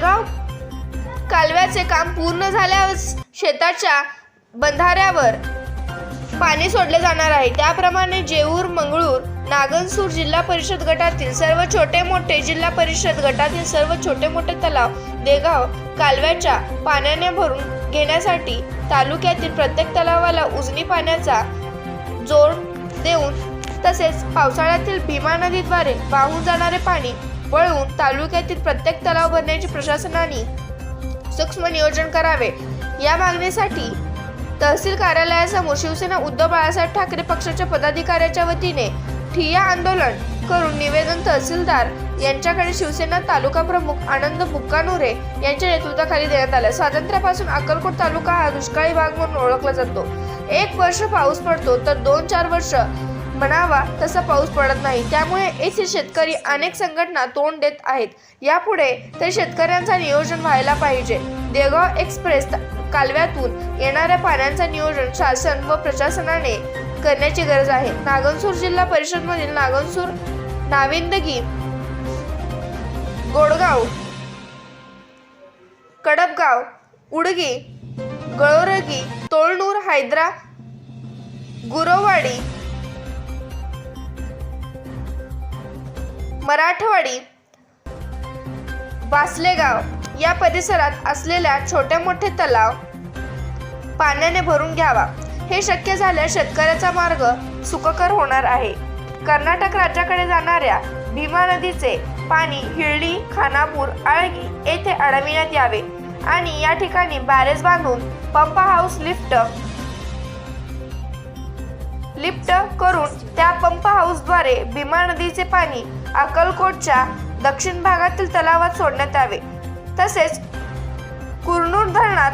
जळगाव? कालव्याचे काम पूर्ण झाल्यावर शेताच्या बंधाऱ्यावर पाणी सोडले जाणार आहे. त्याप्रमाणे जेऊर मंगळूर नागनसूर जिल्हा परिषद गटातील सर्व छोटे मोठे जिल्हा परिषद गटातील सर्व छोटे मोठे तलाव देगाव कालव्याच्या पाण्याने भरून घेण्यासाठी तालुक्यातील प्रत्येक तलावाला उजनी पाण्याचा जोड देऊन तसेच पावसाळ्यातील भीमा नदीद्वारे वाहून जाणारे पाणी वळवून तालुक्यातील प्रत्येक तलाव भरण्याचे प्रशासनाने सूक्ष्म नियोजन करावे. या मागणीसाठी तहसील कार्यालयासमोर शिवसेना उद्धव बाळासाहेब ठाकरे पक्षाच्या पदाधिकाऱ्याच्या वतीने ठिय्या आंदोलन करून निवेदन तहसीलदार यांच्याकडे शिवसेना तालुका प्रमुख आनंद बुक्कानुरे यांच्या नेतृत्वाखाली देण्यात आलं. स्वातंत्र्यापासून अक्कलकोट तालुका हा दुष्काळी भाग म्हणून ओळखला जातो. एक वर्ष पाऊस पडतो तर दोन चार वर्ष म्हणावा तसा पाऊस पडत नाही. त्यामुळे येथील शेतकरी अनेक संघटना तोंड देत आहेत. यापुढे तर शेतकऱ्यांचा नियोजन व्हायला पाहिजे. देगाव एक्सप्रेस कालव्यातून येणाऱ्या पाण्याचा नियोजन शासन व प्रशासनाने करण्याची गरज आहे. नागनसूर जिल्हा परिषदमधील नागनसूर नाविंदगी गोडगाव कडपगाव उडगी गळोरगी तोळनूर हैदरा गुरोवाडी मराठवाडी बासलेगाव या परिसरात असलेल्या छोटे मोठे तलाव पाण्याने भरून घ्यावा. हे शक्य झाल्यास शेतकऱ्याचा मार्ग सुखकर होणार आहे. कर्नाटक राज्याकडे जाणाऱ्या भीमा नदीचे पाणी हिळली खानापूर आळगी येथे अडविण्यात यावे आणि या ठिकाणी बॅरेज बांधून पंप हाऊस लिफ्ट लिफ्ट करून त्या पंप हाऊसद्वारे भीमा नदीचे पाणी अक्कलकोटच्या दक्षिण भागातील तलावात सोडण्यात यावे. तसेच कुरनूर धरणात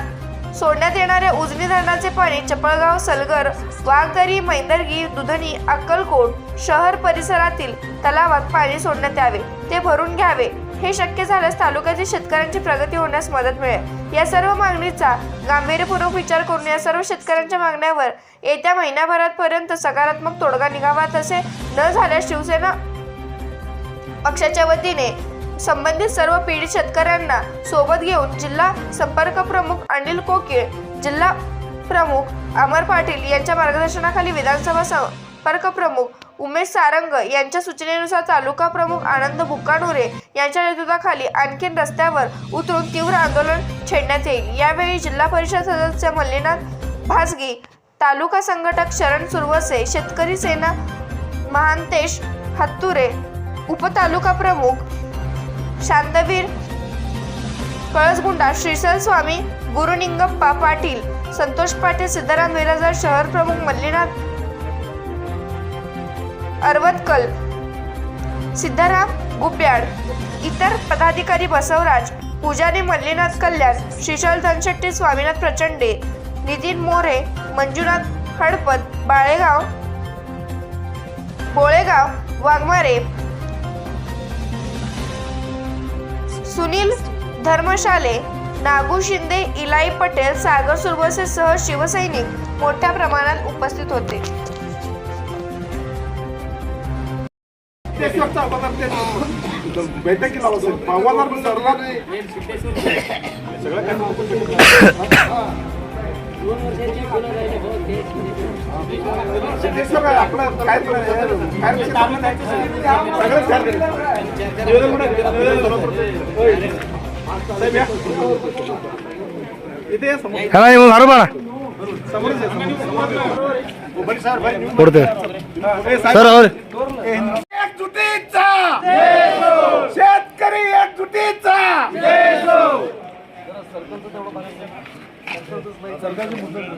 सोडण्यात येणाऱ्या उजनी धरणाचे पाणी चपळगाव सलगर वाघदरी मैंदरगी दुधनी अक्कलकोट शहर परिसरातील तलावात पाणी सोडण्यात यावे. ते भरून घ्यावे. हे शक्य झाल्यास तालुक्यातील शेतकऱ्यांची प्रगती होण्यास मदत मिळेल. या सर्व मागणीचा गांभीर्यपूर्वक विचार करून या सर्व शेतकऱ्यांच्या मागण्यावर येत्या महिन्याभरापर्यंत सकारात्मक तोडगा निघावा तसे न झाल्यास शिवसेना पक्षाच्या वतीने संबंधित सर्व पीडित शेतकऱ्यांना सोबत घेऊन जिल्हा संपर्क प्रमुख अनिल कोकीळ जिल्हा प्रमुख अमर पाटील यांच्या मार्गदर्शनाखाली विधानसभा संपर्क प्रमुख उमेश सारंग यांच्या सूचनेनुसार तालुका प्रमुख आनंद बुक्कानुरे यांच्या नेतृत्वाखाली आणखीन रस्त्यावर उतरून तीव्र आंदोलन छेडण्यात येईल. यावेळी जिल्हा परिषद सदस्य मल्लीनाथ भाजगी तालुका संघटक शरण सुरवसे शेतकरी सेना महांतेश हत्तुरे उपतालुका प्रमुख शांतवीर कळसगुंडा श्रीशल स्वामी गुरुनिंगप्पा पाटील संतोष पाटील सिद्धाराम बिराजदार शहर प्रमुख मल्लीनाथ अरवतकल सिद्धाराम गुब्याड इतर पदाधिकारी बसवराज पुजारी मल्लीनाथ कल्याण श्रीशल धनशेट्टी स्वामीनाथ प्रचंडे नितीन मोरे मंजुनाथ खडपत बाळेगाव बोळेगाव वाघमारे सुनील धर्मशाले नागू शिंदे इलाई पटेल सागर सुरवसे सह शिवसैनिक मोठ्या प्रमाणात उपस्थित होते. बैठकीला सगळं काय आपलं काय काय सगळं चार निवेदन कुठे निवेदन साहेब या. इथे या समोर करा मग मारू बाळा समोर. समोर. सर एकजुटीचा शेतकरी ಮುದ್ದಾಗಿ ಮುದ್ದಾಗಿ